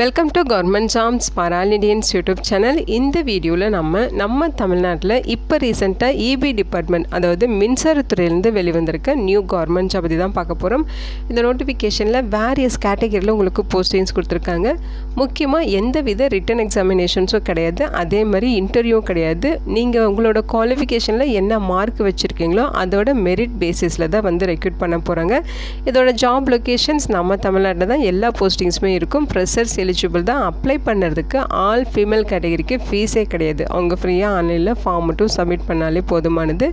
Welcome to government jobs for all Indians YouTube channel இந்த வீடியோவில் நம்ம நம்ம தமிழ்நாட்டில் இப்போ ரீசெண்டாக இபி டிபார்ட்மெண்ட் அதாவது மின்சாரத்துறையிலேருந்து வெளிவந்திருக்க நியூ கவர்மெண்ட் ஜாப் பற்றி தான் பார்க்க போகிறோம் இந்த நோட்டிஃபிகேஷனில் வேரியஸ் கேட்டகரியில் உங்களுக்கு போஸ்டிங்ஸ் கொடுத்துருக்காங்க. முக்கியமாக எந்த வித ரிட்டன் எக்ஸாமினேஷன்ஸும் கிடையாது. அதே மாதிரி இன்டர்வியூவும் கிடையாது. நீங்கள் உங்களோட குவாலிஃபிகேஷனில் என்ன மார்க் வச்சுருக்கீங்களோ அதோட மெரிட் பேசிஸில் தான் வந்து ரெக்ரூட் பண்ண போகிறாங்க இதோட ஜாப் லொக்கேஷன்ஸ் நம்ம தமிழ்நாட்டில் தான் எல்லா போஸ்டிங்ஸுமே இருக்கும். ஃப்ரெஷர்ஸ் எலிஜிபிள் தான் அப்ளை பண்ணுறதுக்கு ஆல் ஃபீமேல் கேட்டகரிக்கு ஃபீஸே கிடையாது. அவங்க ஃப்ரீயாக ஆன்லைனில் ஃபார்ம் மட்டும் சப்மிட் பண்ணாலே போதுமானது.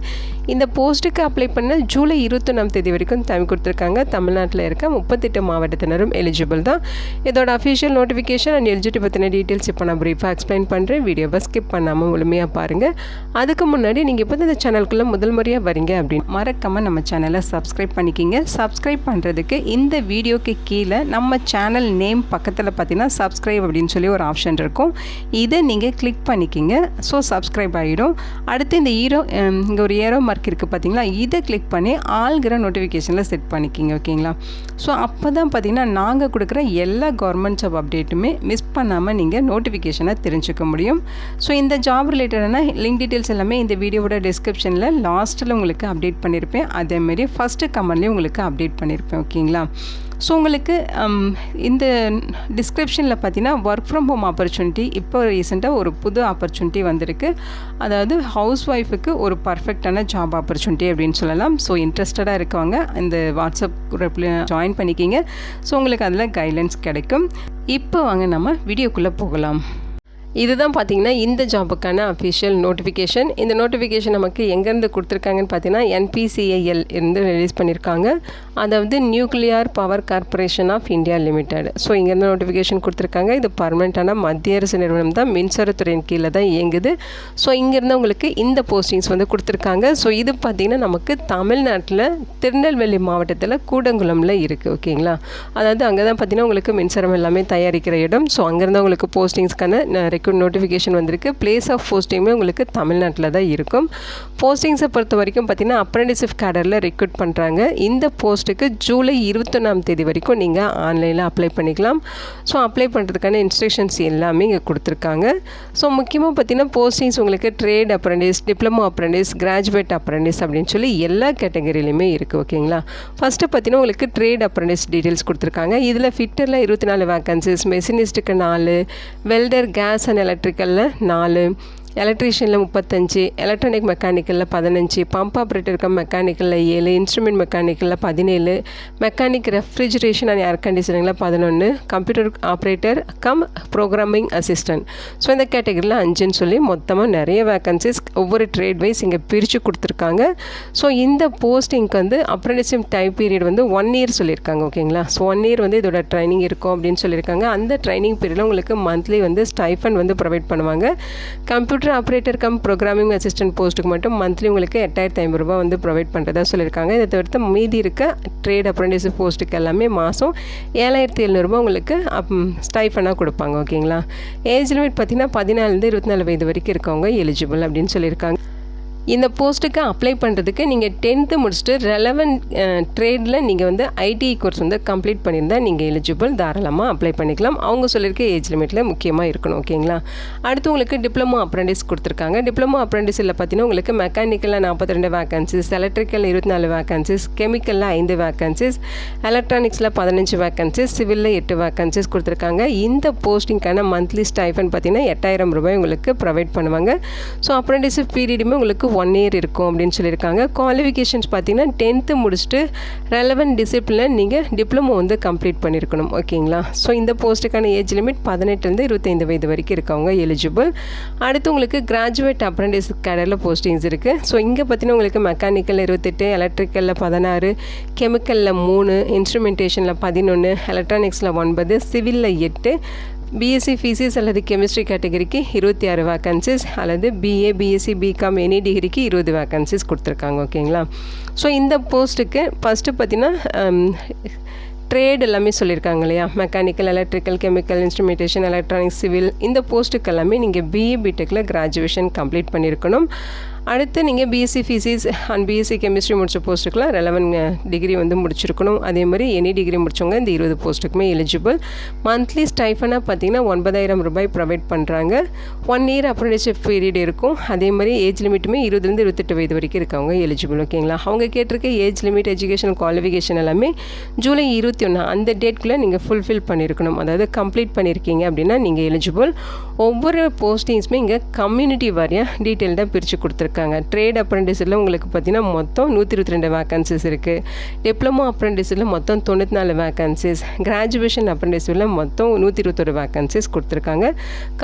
இந்த போஸ்ட்டுக்கு அப்ளை பண்ண ஜூலை இருபத்தொன்னாம் தேதி வரைக்கும் டைம் கொடுத்துருக்காங்க. தமிழ்நாட்டில் இருக்க முப்பத்தெட்டு மாவட்டத்தினரும் எலிஜிபிள் தான். இதோட அஃபிஷியல் நோட்டிஃபிகேஷன் அண்ட் எலிஜிட்டி பற்றின டீட்டெயில்ஸ் இப்போ நான் ப்ரீஃபாக எக்ஸ்பிளைன் பண்ணுறேன் வீடியோவை ஸ்கிப் பண்ணாமல் முழுமையாக பாருங்கள் அதுக்கு முன்னாடி நீங்கள் இப்போ இந்த சேனலுக்குள்ளே முதல் முறையாக வரீங்க அப்படின்னு மறக்காமல் நம்ம சேனலை சப்ஸ்கிரைப் பண்ணிக்கிங்க. சப்ஸ்கிரைப் பண்ணுறதுக்கு இந்த வீடியோக்கு கீழே நம்ம சேனல் நேம் பக்கத்தில் பார்த்தீங்கன்னா சப்ஸ்கிரைப் அப்படின்னு சொல்லி ஒரு ஆப்ஷன் இருக்கும். இதை நீங்கள் கிளிக் பண்ணிக்கிங்க. ஸோ சப்ஸ்கிரைப் ஆகிடும் அடுத்து இந்த ஈரோ இங்கே ஒரு ஏரோ மார்க் இருக்குது பார்த்தீங்களா இதை கிளிக் பண்ணி ஆள்கிற நோட்டிஃபிகேஷனில் செட் பண்ணிக்கிங்க ஓகேங்களா ஸோ அப்போ தான் பார்த்தீங்கன்னா நாங்கள் கொடுக்குற எல்லா கவர்மெண்ட் ஜாப் அப்டேட்டுமே மிஸ் பண்ணாமல் நீங்கள் நோட்டிஃபிகேஷனை தெரிஞ்சுக்க முடியும். ஸோ இந்த ஜாப் ரிலேட்டடான லிங்க் டீட்டெயில்ஸ் எல்லாமே இந்த வீடியோவோட டிஸ்கிரிப்ஷனில் லாஸ்ட்டில் உங்களுக்கு அப்டேட் பண்ணியிருப்பேன் அதேமாரி ஃபஸ்ட்டு கமெண்ட்லேயும் உங்களுக்கு அப்டேட் பண்ணியிருப்பேன் ஓகேங்களா ஸோ உங்களுக்கு um, இந்த டிஸ்கிரிப்ஷனில் பார்த்தீங்கன்னா ஒர்க் ஃப்ரம் ஹோம் ஆப்பர்ச்சுனிட்டி இப்போ ரீசெண்டாக ஒரு புது ஆப்பர்ச்சுனிட்டி வந்திருக்கு. அதாவது ஹவுஸ் ஒய்ஃபுக்கு ஒரு பர்ஃபெக்டான ஜாப் ஆப்பர்ச்சுனிட்டி அப்படின்னு சொல்லலாம். ஸோ இன்ட்ரெஸ்டடாக இருக்கவங்க இந்த வாட்ஸ்அப் குரூப்பில் ஜாயின் பண்ணிக்கிங்க. ஸோ உங்களுக்கு அதில் கைட்லைன்ஸ் கிடைக்கும். இப்போ வாங்க நம்ம வீடியோக்குள்ளே போகலாம். இதுதான் பார்த்தீங்கன்னா இந்த ஜாபுக்கான அஃபிஷியல் நோட்டிஃபிகேஷன் இந்த நோட்டிஃபிகேஷன் நமக்கு எங்கேருந்து கொடுத்துருக்காங்கன்னு பார்த்தீங்கன்னா என்பிசிஐஎல் இருந்து ரிலீஸ் பண்ணியிருக்காங்க. அதாவது nuclear power corporation of India limited so இங்கேருந்து நோட்டிஃபிகேஷன் கொடுத்துருக்காங்க. இது பர்மனெண்ட்டான மத்திய அரசு நிறுவனம் தான். மின்சாரத்துறையின் கீழே தான் இயங்குது. ஸோ இங்கேருந்து உங்களுக்கு இந்த போஸ்டிங்ஸ் வந்து கொடுத்துருக்காங்க. ஸோ இது பார்த்திங்கன்னா நமக்கு தமிழ்நாட்டில் திருநெல்வேலி மாவட்டத்தில் கூடங்குளமில் இருக்குது ஓகேங்களா? அதாவது அங்கே தான் பார்த்திங்கன்னா உங்களுக்கு மின்சாரம் எல்லாமே தயாரிக்கிற இடம். ஸோ அங்கேருந்து உங்களுக்கு போஸ்டிங்ஸ்க்கான உங்களுக்கு நோட்டிஃபிகேஷன் வந்திருக்கு. பிளேஸ் ஆஃப் போஸ்டிங்குமே உங்களுக்கு தமிழ்நாட்டில் தான் இருக்கும். போஸ்டிங்ஸை பொறுத்த வரைக்கும் பார்த்திங்கன்னா அப்ரெண்டிஸ்ஷிப் கேடரில் ரெக்ரூட் பண்ணுறாங்க இந்த போஸ்ட்டுக்கு ஜூலை இருபத்தொன்னாம் தேதி வரைக்கும் நீங்கள் ஆன்லைனில் அப்ளை பண்ணிக்கலாம். ஸோ அப்ளை பண்ணுறதுக்கான இன்ஸ்ட்ரக்ஷன்ஸ் எல்லாமே இங்கே கொடுத்துருக்காங்க. ஸோ முக்கியமாக பார்த்திங்கன்னா போஸ்டிங்ஸ் உங்களுக்கு trade apprentice diploma apprentice graduate apprentice அப்படின்னு சொல்லி எல்லா கேட்டகரியிலையுமே இருக்குது ஓகேங்களா ஃபஸ்ட்டு பார்த்தீங்கன்னா உங்களுக்கு ட்ரேட் அப்ரெண்டிஸ் டீட்டெயில்ஸ் கொடுத்துருக்காங்க. இதில் ஃபிட்டரில் இருபத்தி நாலு வேக்கன்சிஸ் மெஷினிஸ்ட்டுக்கு நாலு வெல்டர் கேஸ் அண்ட் எலக்ட்ரிக்கலில் நாலு எலக்ட்ரீஷியனில் முப்பத்தஞ்சு எலக்ட்ரானிக் மெக்கானிக்கலில் பதினஞ்சு பம்ப் ஆப்ரேட்டர் மெக்கானிக்கலில் ஏழு இன்ஸ்ட்ருமெண்ட் மெக்கானிக்கலில் பதினேழு மெக்கானிக் ரெஃப்ரிஜரேஷன் அண்ட் ஏர் கண்டிஷனிங்கில் பதினொன்று computer operator cum programming assistant so இந்த கேட்டகரியில் அஞ்சுன்னு சொல்லி மொத்தமாக நிறைய வேக்கன்சிஸ் ஒவ்வொரு ட்ரேட் வைஸ் இங்கே பிரித்து கொடுத்துருக்காங்க. ஸோ இந்த போஸ்டிங்க்கு வந்து அப்ரண்டிஸ்ஷிப் டைம் பீரியட் வந்து ஒன் இயர் சொல்லியிருக்காங்க ஓகேங்களா ஸோ ஒன் இயர் வந்து இதோட ட்ரைனிங் இருக்கும் அப்படின்னு சொல்லியிருக்காங்க. அந்த ட்ரைனிங் பீரியடில் உங்களுக்கு மந்த்லி வந்து ஸ்டைஃபன் வந்து ப்ரொவைட் பண்ணுவாங்க. Computer computer operator cum programming assistant போஸ்ட்டுக்கு மட்டும் மந்த்லி உங்களுக்கு எட்டாயிரத்தி ஐம்பது ரூபா வந்து ப்ரொவைட் பண்ணுறதா சொல்லியிருக்காங்க. இதை தவிர்த்து மீதி இருக்க ட்ரேட் அப்ரெண்டிஸ் போஸ்ட்டுக்கு எல்லாமே மாதம் ஏழாயிரத்தி எழுநூறுபா உங்களுக்கு அப் ஸ்டைஃபனாக கொடுப்பாங்க ஓகேங்களா ஏஜ் லிமிட் பார்த்திங்கன்னா பதினாலுலேருந்து இருபத்தி நாலு வயது வரைக்கும் இருக்கவங்க எலிஜிபிள் அப்படின்னு சொல்லியிருக்காங்க. இந்த போஸ்ட்டுக்கு அப்ளை பண்ணுறதுக்கு நீங்கள் டென்த்து முடிச்சுட்டு ரெலவெண்ட் ட்ரேடில் நீங்கள் வந்து ஐடி கோர்ஸ் வந்து கம்ப்ளீட் பண்ணியிருந்தால் நீங்கள் எலிஜிபிள் தாராளமாக அப்ளை பண்ணிக்கலாம். அவங்க சொல்லியிருக்க ஏஜ் லிமிட்டில் முக்கியமாக இருக்கணும் ஓகேங்களா அடுத்து உங்களுக்கு டிப்ளமோ அப்ரெண்டிஸ் கொடுத்துருக்காங்க. டிப்ளமோ அப்ரெண்டிஸில் பார்த்தீங்கன்னா உங்களுக்கு மெக்கானிக்கலில் நாற்பத்தி ரெண்டு வேக்கன்சிஸ் எலக்ட்ரிக்கல் இருபத்தி நாலு வேக்கன்சிஸ் கெமிக்கலில் ஐந்து வேக்கன்சிஸ் எலக்ட்ரானிக்ஸில் பதினஞ்சு வேக்கன்சிஸ் சிவிலில் எட்டு வேக்கன்சிஸ் கொடுத்துருக்காங்க. இந்த போஸ்டிங்க்கான மந்த்லி ஸ்டைஃபன் பார்த்தீங்கன்னா எட்டாயிரம் ரூபாய் உங்களுக்கு ப்ரொவைட் பண்ணுவாங்க. ஸோ அப்ரெண்டிஸிப் பீரியடுமே உங்களுக்கு ஒன் இயர் இருக்கும் அப்படின்னு சொல்லியிருக்காங்க. குவாலிஃபிகேஷன்ஸ் பார்த்தீங்கன்னா டென்த்து முடிச்சுட்டு ரெலவெண்ட் டிசிப்ளின் நீங்கள் டிப்ளமோ வந்து கம்ப்ளீட் பண்ணியிருக்கணும். ஓகேங்களா? ஸோ இந்த போஸ்ட்டுக்கான ஏஜ் லிமிட் பதினெட்டுலேருந்து இருபத்தைந்து வயது வரைக்கும் இருக்கவங்க எலிஜிபிள் அடுத்து உங்களுக்கு கிராஜுவேட் அப்ரெண்டிஸ் கேடரில் போஸ்டிங்ஸ் இருக்குது ஸோ இங்கே பார்த்தீங்கன்னா உங்களுக்கு மெக்கானிக்கல் இருபத்தெட்டு எலக்ட்ரிக்கலில் பதினாறு கெமிக்கலில் மூணு இன்ஸ்ட்ருமெண்டேஷனில் பதினொன்று எலக்ட்ரானிக்ஸில் ஒன்பது சிவிலில் எட்டு பிஎஸ்சி ஃபிசிக்ஸ் அல்லது கெமிஸ்ட்ரி கேட்டகரிக்கு இருபத்தி ஆறு வேக்கன்சிஸ் அல்லது பிஏ பிஎஸ்சி பிகாம் எனி டிகிரிக்கு இருபது வேக்கன்சிஸ் கொடுத்துருக்காங்க ஓகேங்களா ஸோ இந்த போஸ்ட்டுக்கு ஃபஸ்ட்டு பார்த்தீங்கன்னா um, ட்ரேட் எல்லாமே சொல்லியிருக்காங்க இல்லையா? Mechanical electrical chemical instrumentation electronics civil இந்த போஸ்ட்டுக்கு எல்லாமே நீங்கள் பிஏ பிடெக்கில் கிராஜுவேஷன் கம்ப்ளீட் பண்ணியிருக்கணும். அடுத்து நீங்கள் BSc physics and BSc chemistry முடித்த போஸ்ட்டுக்கெலாம் ரெலவன் டிகிரி வந்து முடிச்சிருக்கணும். அதே மாதிரி எனி டிகிரி முடித்தவங்க இந்த இருபது போஸ்ட்டுக்குமே எலிஜிபிள் மந்த்லி ஸ்டைஃபனாக பார்த்தீங்கன்னா ஒன்பதாயிரம் ரூபாய் ப்ரொவைட் பண்ணுறாங்க ஒன் இயர் அப்ரண்டிஷிப் பீரியட் இருக்கும். அதே மாதிரி ஏஜ் லிமிட்டுமே இருபதுலேருந்து இருபத்தெட்டு வயது வரைக்கும் இருக்கவங்க எலிஜிபிள் ஓகேங்களா அவங்க கேட்டிருக்க ஏஜ் லிமிட் எஜுகேஷன் குவாலிஃபிகேஷன் எல்லாமே ஜூலை இருபத்தி ஒன்று அந்த டேட்குள்ளே நீங்கள் ஃபுல்ஃபில் பண்ணியிருக்கணும் அதாவது கம்ப்ளீட் பண்ணியிருக்கீங்க அப்படின்னா நீங்கள் எலிஜிபிள் ஒவ்வொரு போஸ்டிங்ஸுமே இங்கே கம்யூனிட்டி வாரியாக டீட்டெயில்டாக பிரித்து கொடுத்துருக்காங்க. இருக்காங்க ட்ரேட் அப்ரெண்டிஸில் உங்களுக்கு பார்த்தீங்கன்னா மொத்தம் நூற்றி இருபத்தி ரெண்டு வேக்கன்சிஸ் இருக்குது டிப்ளமோ அப்ரெண்டிஸில் மொத்தம் தொண்ணூற்றி நாலு வேக்கன்சிஸ் கிராஜுவேஷன் அப்ரெண்டிஸில் மொத்தம் நூற்றி இருபத்தொரு வேக்கன்சிஸ் கொடுத்துருக்காங்க.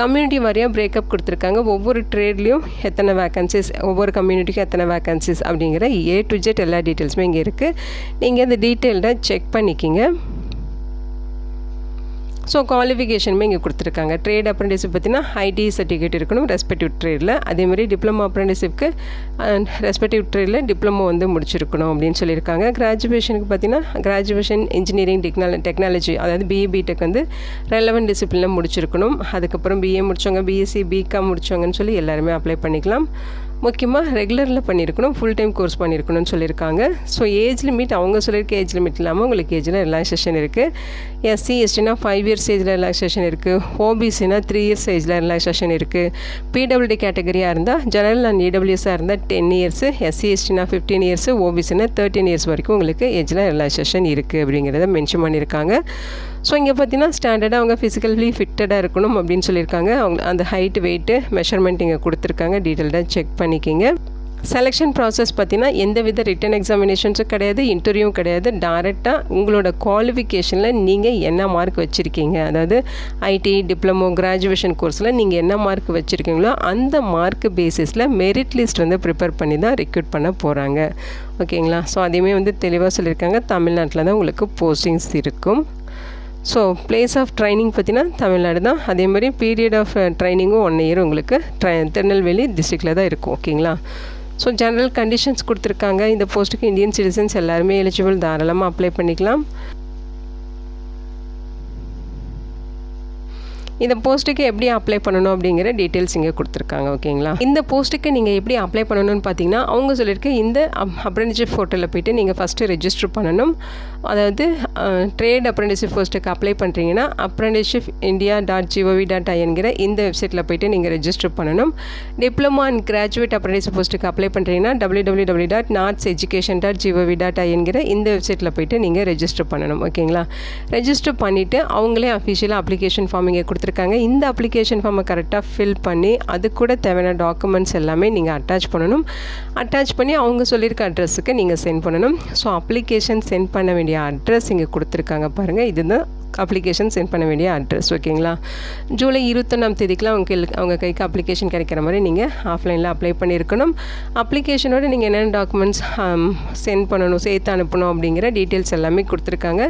கம்யூனிட்டி வாரியாக பிரேக்கப் கொடுத்துருக்காங்க. ஒவ்வொரு ட்ரேட்லேயும் எத்தனை வேக்கன்சிஸ் ஒவ்வொரு கம்யூனிட்டிக்கும் எத்தனை வேக்கன்சிஸ் அப்படிங்கிற ஏ டு ஜெட் எல்லா டீட்டெயில்ஸுமே இங்கே இருக்குது நீங்கள் அந்த டீட்டெயில்டாக செக் பண்ணிக்கிங்க. ஸோ குவாலிஃபிகேஷனுமே இங்கே கொடுத்துருக்காங்க. ட்ரேட் அப்ரெண்டிஸ்ஷிப் பார்த்தீங்கன்னா ஐடி சர்டிஃபிகேட் இருக்கணும் ரெஸ்பெக்டிவ் ட்ரேடில் அதேமாதிரி டிப்ளமோ அப்ரெண்டிஸ்ஷிப்க்கு ரெஸ்பெக்டிவ் ட்ரேடில் டிப்ளமோ வந்து முடிச்சிருக்கணும் அப்படின்னு சொல்லியிருக்காங்க. கிராஜுவேஷனுக்கு பார்த்தீங்கன்னா கிராஜுவேஷன் இன்ஜினியரிங் டெக்னால டெக்னாலஜி அதாவது பிஇ பிடெக் வந்து ரெலவெண்ட் டிசிப்ளினில் முடிச்சிருக்கணும். அதுக்கப்புறம் பிஏ முடித்தவங்க பிஎஸ்சி பிகாம் முடித்தவங்கன்னு சொல்லி எல்லாருமே அப்ளை பண்ணிக்கலாம். முக்கியமாக ரெகுலரில் பண்ணியிருக்கணும் ஃபுல் டைம் கோர்ஸ் பண்ணியிருக்கணும்னு சொல்லியிருக்காங்க. ஸோ ஏஜ் லிமிட் அவங்க சொல்லியிருக்க ஏஜ் லிமிட் இல்லாமல் உங்களுக்கு ஏஜில் ரிலாக்ஸேஷன் இருக்குது எஸ்சி எஸ்டினா ஃபைவ் இயர்ஸ் ஏஜில் ரிலாக்ஸேஷன் இருக்குது ஓபிசினா த்ரீ இயர்ஸ் ஏஜில் ரிலாக்ஸேஷன் இருக்குது பிடபிள்யூடி கேட்டகரியாக இருந்தால் ஜெனரல் அண்ட் இடபிள்யூஎஸாக இருந்தால் டென் இயர்ஸு எஸ்சி எஸ்டினா ஃபிஃப்டீன் இயர்ஸு ஓபிசினா தேர்ட்டின் இயர்ஸ் வரைக்கும் உங்களுக்கு ஏஜில் ரிலாக்ஸேஷன் இருக்குது அப்படிங்கிறத மென்ஷன் பண்ணியிருக்காங்க. ஸோ இங்கே பார்த்தீங்கன்னா ஸ்டாண்டர்டாக அவங்க ஃபிசிக்கலி ஃபிட்டடாக இருக்கணும் அப்படின்னு சொல்லியிருக்காங்க. அவங்க அந்த ஹைட் வெயிட்டு மெஷர்மெண்ட் இங்கே கொடுத்துருக்காங்க. டீட்டெயில்டாக செக் பண்ணிக்கிங்க. செலெக்ஷன் ப்ராசஸ் பார்த்தீங்கன்னா எந்த வித ரிட்டன் எக்ஸாமினேஷன்ஸும் கிடையாது இன்டர்வியூவும் கிடையாது. டேரெக்டாக உங்களோட குவாலிஃபிகேஷனில் நீங்கள் என்ன மார்க் வச்சுருக்கீங்க? அதாவது ஐடி டிப்ளமோ கிராஜுவேஷன் கோர்ஸில் நீங்கள் என்ன மார்க் வச்சுருக்கீங்களோ அந்த மார்க் பேசிஸில் மெரிட் லிஸ்ட் வந்து ப்ரிப்பேர் பண்ணி தான் ரெக்ரூட் பண்ண போகிறாங்க ஓகேங்களா ஸோ அதையுமே வந்து தெளிவாக சொல்லியிருக்காங்க. தமிழ்நாட்டில் தான் உங்களுக்கு போஸ்டிங்ஸ் இருக்கும். ஸோ பிளேஸ் ஆஃப் ட்ரைனிங் பார்த்தீங்கன்னா தமிழ்நாடு தான். அதே மாதிரி பீரியட் ஆஃப் ட்ரைனிங்கும் ஒன் இயர் உங்களுக்கு ட்ரை திருநெல்வேலி டிஸ்ட்ரிக்டில் தான் இருக்கும். ஓகேங்களா ஸோ ஜென்ரல் கண்டிஷன்ஸ் கொடுத்துருக்காங்க. இந்த போஸ்ட்டுக்கு இந்தியன் சிட்டிசன்ஸ் எல்லாருமே எலிஜிபிள் தாராளமாக அப்ளை பண்ணிக்கலாம். இந்த போஸ்ட்டுக்கு எப்படி அப்ளை பண்ணணும் அப்படிங்கிற டீட்டெயில்ஸ் இங்கே கொடுத்துருக்காங்க ஓகேங்களா இந்த போஸ்ட்டுக்கு நீங்கள் எப்படி அப்ளை பண்ணணும்னு பார்த்தீங்கன்னா அவங்க சொல்லியிருக்க இந்த அப்ரெண்டிஷிப் போர்ட்டலில் போய்ட்டு நீங்கள் ஃபஸ்ட்டு ரெஜிஸ்டர் பண்ணணும். அதாவது ட்ரேட் அப்ரெண்டிஷிப் போஸ்ட்டுக்கு அப்ளை பண்ணுறீங்கன்னா apprenticeship India dot gov dot ஐங்கிற இந்த வெப்சைட்டில் போய்ட்டு நீங்கள் ரெஜிஸ்டர் பண்ணணும். டிப்ளமோ அண்ட் கிராஜுவேட் அப்ரெண்டிஷிப் போஸ்ட்டுக்கு அப்ளை பண்ணுறீங்கன்னா W W W dot NATS education dot gov dot ஐங்கிற இந்த வெப்சைட்டில் போய்ட்டு நீங்கள் ரெஜிஸ்டர் பண்ணணும் ஓகேங்களா ரெஜிஸ்டர் பண்ணிவிட்டு அவங்களே அஃபிஷியலாக அப்ளிகேஷன் ஃபார்ம் இங்கே கொடுத்துருக்காங்க. இந்த அப்ளிகேஷன் ஃபார்மை கரெக்டாக ஃபில் பண்ணி அது கூட தேவையான டாக்குமெண்ட்ஸ் எல்லாமே நீங்கள் அட்டாச் பண்ணணும். அட்டாச் பண்ணி அவங்க சொல்லியிருக்க அட்ரஸுக்கு நீங்கள் சென்ட் பண்ணணும். ஸோ அப்ளிகேஷன் சென்ட் பண்ண வேண்டிய அட்ரஸ் இங்கே கொடுத்துருக்காங்க பாருங்கள் இதுதான் அப்ளிகேஷன் சென்ட் பண்ண வேண்டிய அட்ரஸ் ஓகேங்களா ஜூலை இருபத்தொன்னாம் தேதிக்கெலாம் அவங்க அவங்க கைக்கு அப்ளிகேஷன் கிடைக்கிற மாதிரி நீங்கள் ஆஃப்லைனில் அப்ளை பண்ணியிருக்கணும். அப்ளிகேஷனோட நீங்கள் என்னென்ன டாக்குமெண்ட்ஸ் சென்ட் um, பண்ணணும் சேர்த்து அனுப்பணும் அப்படிங்கிற டீட்டெயில்ஸ் எல்லாமே கொடுத்துருக்காங்க.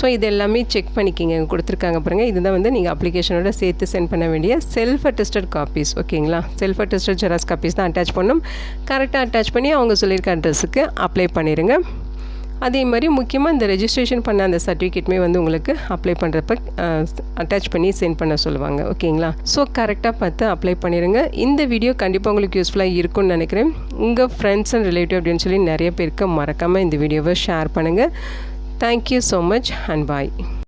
ஸோ இது எல்லாமே செக் பண்ணிக்கிங்க கொடுத்துருக்காங்க பாருங்கள் இதுதான் வந்து நீங்கள் அப்ளிகேஷனோட சேர்த்து சென்ட் பண்ண வேண்டிய செல்ஃப் அட்டஸ்டட் காப்பீஸ் ஓகேங்களா செல்ஃப் அட்டஸ்டட் ஜெராக்ஸ் காப்பீஸ் தான் அட்டாச் பண்ணணும். கரெக்டாக அட்டாச் பண்ணி அவங்க சொல்லியிருக்க அட்ரஸுக்கு அப்ளை பண்ணிடுங்க அதே மாதிரி முக்கியமாக இந்த ரெஜிஸ்ட்ரேஷன் பண்ண அந்த சர்டிஃபிகேட்டுமே வந்து உங்களுக்கு அப்ளை பண்ணுறப்ப அட்டாச் பண்ணி சென்ட் பண்ண சொல்லுவாங்க. ஓகேங்களா? ஸோ கரெக்டாக பார்த்து அப்ளை பண்ணிடுங்க இந்த வீடியோ கண்டிப்பாக உங்களுக்கு யூஸ்ஃபுல்லாக இருக்கும்னு நினைக்கிறேன். உங்கள் ஃப்ரெண்ட்ஸ் அண்ட் ரிலேட்டிவ் அப்படின்னு சொல்லி நிறைய பேருக்கு மறக்காமல் இந்த வீடியோவை ஷேர் பண்ணுங்கள் thank you so much and bye